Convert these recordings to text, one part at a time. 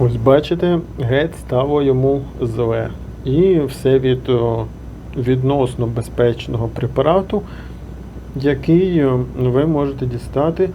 Ось бачите, геть стало йому зле. І все від відносно безпечного препарату, який ви можете дістати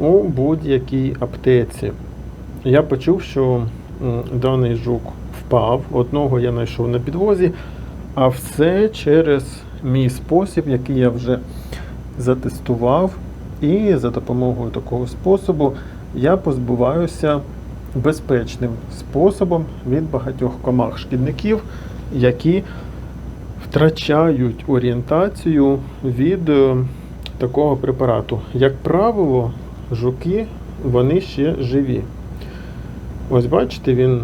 у будь-якій аптеці. Я почув, що даний жук впав, одного я знайшов на підвозі, а все через мій спосіб, який я вже затестував. І за допомогою такого способу я позбуваюся безпечним способом від багатьох комах шкідників, які втрачають орієнтацію від е, такого препарату. Як правило, жуки вони ще живі. Ось бачите, він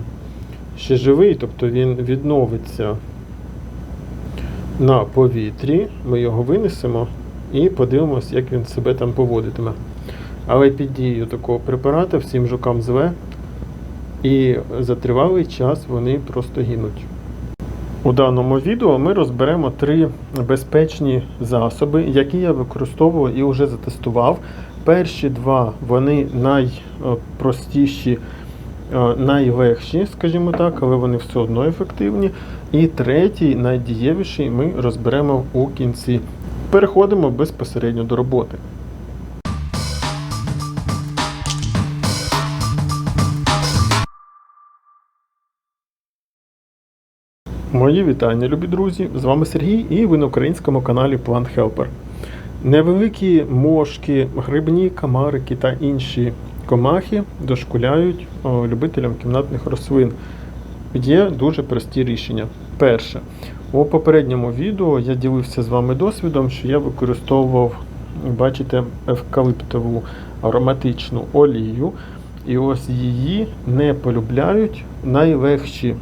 ще живий, тобто він відновиться на повітрі. Ми його винесемо і подивимось, як він себе там поводитиме. Але під дією такого препарату всім жукам зле, і за тривалий час вони просто гинуть. У даному відео ми розберемо три безпечні засоби, які я використовував і вже затестував. Перші два вони найпростіші, е, найлегші, скажімо так, але вони все одно ефективні. І третій, найдієвіший, ми розберемо у кінці. Переходимо безпосередньо до роботи. Мої вітання, любі друзі! З вами Сергій і ви на українському каналі Plant Helper. Невеликі мошки, грибні камарики та інші комахи дошкуляють любителям кімнатних рослин. Є дуже прості рішення. Перше, у попередньому відео я ділився з вами досвідом, що я використовував, бачите, евкалиптову ароматичну олію. І ось її не полюбляють найлегші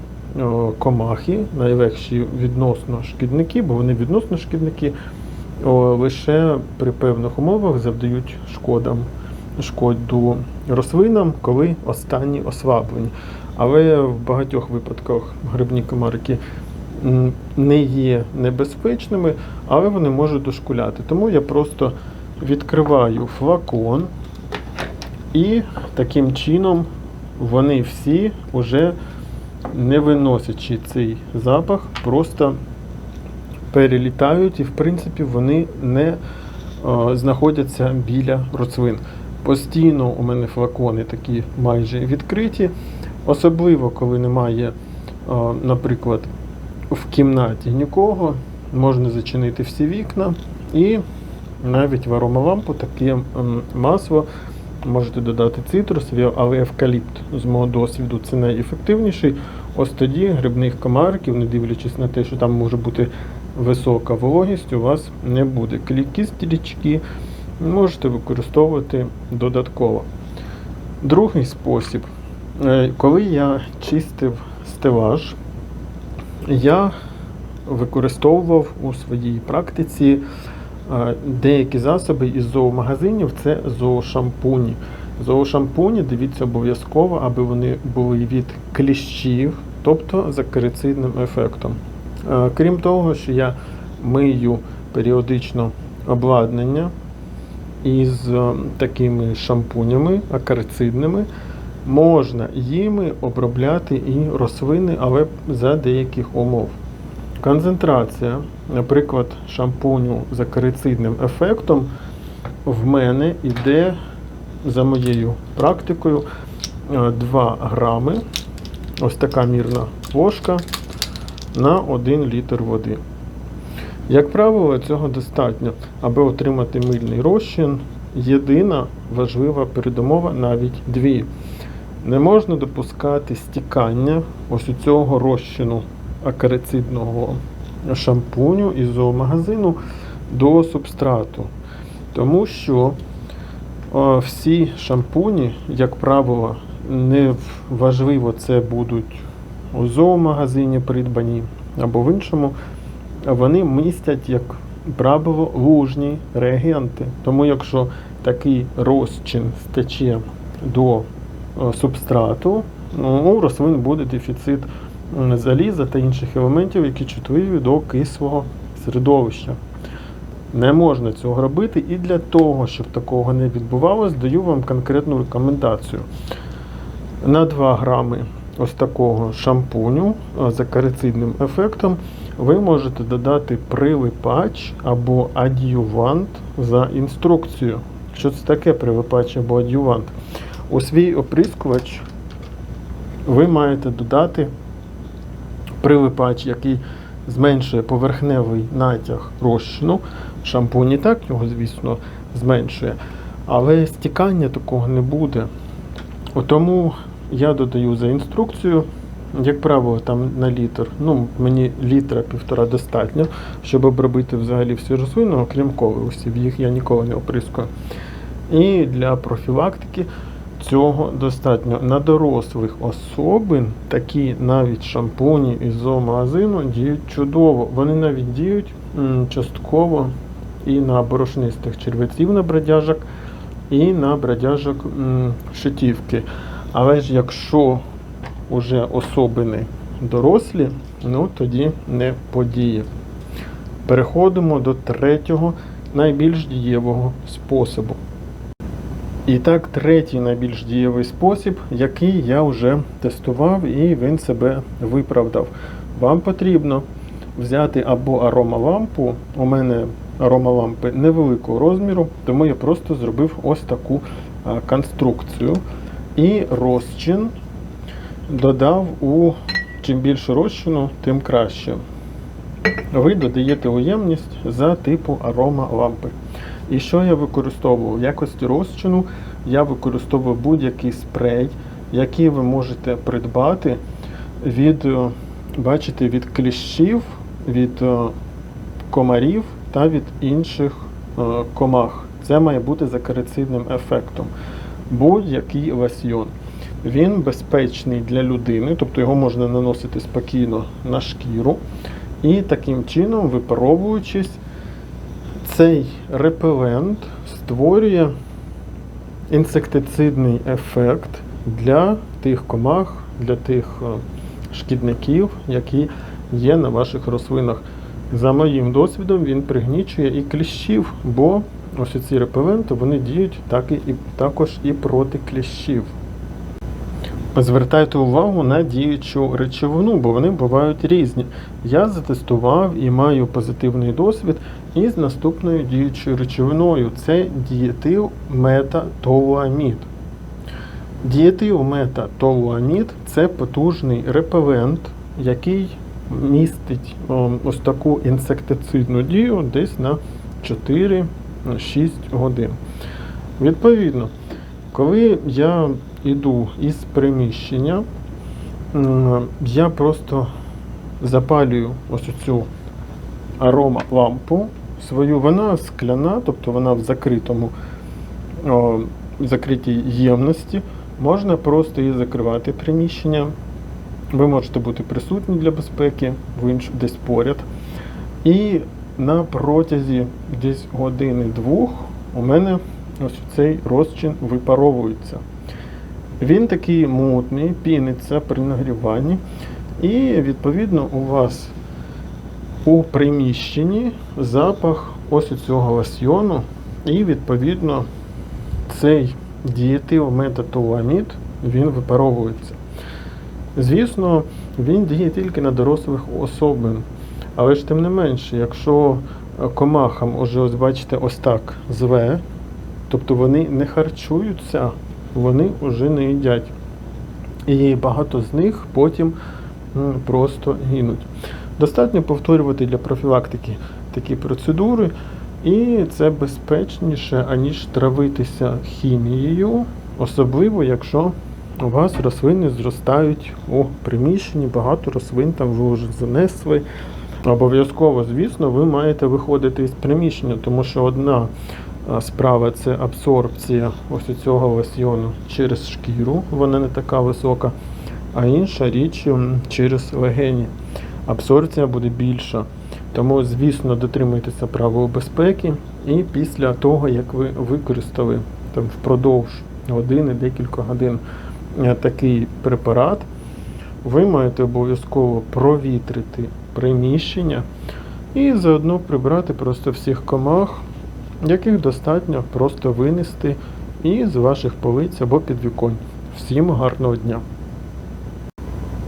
комахи, найлегші відносно шкідники, бо вони відносно шкідники лише при певних умовах завдають шкодам, шкоду рослинам, коли останні ослаблені. Але в багатьох випадках грибні комарики не є небезпечними, але вони можуть дошкуляти. Тому я просто відкриваю флакон і таким чином вони всі вже не виносячи цей запах, просто перелітають і, в принципі, вони не е, знаходяться біля рослин. Постійно у мене флакони такі майже відкриті, особливо коли немає, е, наприклад, в кімнаті нікого, можна зачинити всі вікна і навіть в аромалампу таке масло можете додати цитрусові, але евкаліпт, з мого досвіду, це найефективніший. Ось тоді грибних комариків, не дивлячись на те, що там може бути висока вологість, у вас не буде. Кліки стрічки можете використовувати додатково. Другий спосіб, Е, коли я чистив стелаж, я використовував у своїй практиці деякі засоби із зоомагазинів це зоошампуні. Зоошампуні дивіться обов'язково, аби вони були від кліщів, тобто з акарицидним ефектом. Крім того, що я мию періодично обладнання із е, такими шампунями акарицидними, можна їми обробляти і рослини, але за деяких умов. Концентрація, наприклад, шампуню з акарицидним ефектом в мене йде за моєю практикою е, 2 грами. Ось така мірна ложка на 1 літр води. Як правило, цього достатньо, аби отримати мильний розчин. Єдина важлива передумова, навіть дві. Не можна допускати стікання ось у цього розчину акарицидного шампуню із зоомагазину до субстрату. Тому що е, всі шампуні, як правило, не важливо, це будуть у зоомагазині придбані або в іншому, вони містять, як правило, лужні реагенти. Тому якщо такий розчин стече до е, субстрату, ну, у рослин буде дефіцит заліза та інших елементів, які чутливі до кислого середовища. Не можна цього робити, і для того, щоб такого не відбувалось, даю вам конкретну рекомендацію. На 2 грами ось такого шампуню е, з акарицидним ефектом ви можете додати прилипач або ад'ювант за інструкцією. Що це таке прилипач або ад'ювант? У свій оприскувач ви маєте додати прилипач, який зменшує поверхневий натяг розчину. Шампунь і так його, звісно, зменшує. Але стікання такого не буде. Тому я додаю за інструкцію, як правило, там на літр. Ну, мені літра півтора достатньо, щоб обробити взагалі всі рослини, окрім колеусів. Їх я ніколи не оприскую. І для профілактики цього достатньо. На дорослих особин такі навіть шампуні із зоомагазину діють чудово. Вони навіть діють частково і на борошнистих червеців на бродяжок, і на бродяжок шитівки. Але ж якщо уже особини дорослі, ну тоді не подіє. Переходимо до третього найбільш дієвого способу. І так, третій найбільш дієвий спосіб, який я вже тестував і він себе виправдав. Вам потрібно взяти або аромалампу. У мене аромалампи невеликого розміру, тому я просто зробив ось таку конструкцію. І розчин додав у чим більше розчину, тим краще. Ви додаєте уємність за типу аромалампи. І що я використовував? В якості розчину я використовую будь-який спрей, який ви можете придбати від, е, бачите, від кліщів, від е, комарів та від інших е, комах. Це має бути з акарицидним ефектом. Будь-який лосьйон. Він безпечний для людини, тобто його можна наносити спокійно на шкіру. І таким чином, випаровуючись, цей репелент створює інсектицидний ефект для тих комах, для тих е, шкідників, які є на ваших рослинах. За моїм досвідом, він пригнічує і кліщів, бо ось ці репеленти вони діють так і, також і проти кліщів. Звертайте увагу на діючу речовину, бо вони бувають різні. Я затестував і маю позитивний досвід із наступною діючою речовиною. Це дієтил метатолуамід. Дієтил метатолуамід – це потужний репелент, який містить ось таку інсектицидну дію десь на 4-6 годин. Відповідно, коли я йду із приміщення, я просто запалюю ось цю аромалампу свою. Вона скляна, тобто вона в закритому закритій ємності. Можна просто її закривати приміщення. Ви можете бути присутні для безпеки, в інш, десь поряд. І на протязі десь години-двох у мене ось цей розчин випаровується. Він такий мутний, піниться при нагріванні. І відповідно у вас у приміщенні запах ось цього лосьйону. І відповідно цей дієтил метатоламід він випаровується. Звісно, він діє тільки на дорослих особин. Але ж тим не менше, якщо комахам уже ось бачите ось так зве, тобто вони не харчуються, вони вже не їдять. І багато з них потім просто гинуть. Достатньо повторювати для профілактики такі процедури, і це безпечніше, аніж травитися хімією, особливо якщо у вас рослини зростають у приміщенні, багато рослин там ви вже занесли. Обов'язково, звісно, ви маєте виходити із приміщення, тому що одна справа це абсорбція ось цього лосьйону через шкіру, вона не така висока, а інша річ через легені. Абсорбція буде більша. Тому, звісно, дотримуйтеся правил безпеки, і після того, як ви використали там впродовж години, декілька годин е, такий препарат, ви маєте обов'язково провітрити приміщення і заодно прибрати просто всіх комах, яких достатньо просто винести із ваших полиць або підвіконь. Всім гарного дня!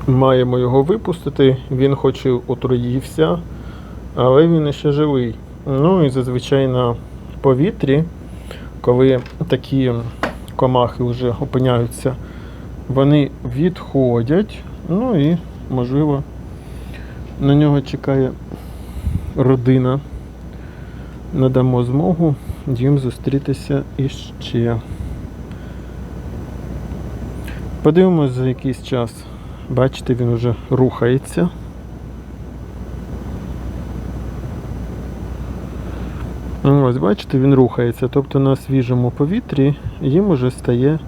Маємо його випустити. Він хоч і отруївся, але він ще живий. Ну і зазвичай на повітрі, коли такі комахи вже опиняються, вони відходять. Ну і, можливо, на нього чекає родина. Надамо змогу їм зустрітися іще. Подивимось за якийсь час. Бачите, він вже рухається. Ну, Ось, бачите, він рухається. Тобто на свіжому повітрі їм уже стає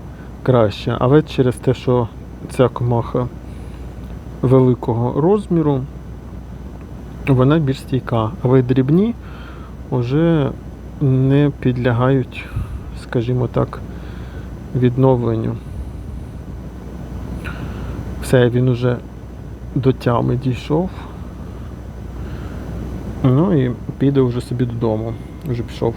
краще. Але через те, що ця комаха великого розміру, вона більш стійка. Але дрібні вже не підлягають, скажімо так, відновленню. Все, він уже до тями дійшов. Ну і піде вже собі додому. Вже пішов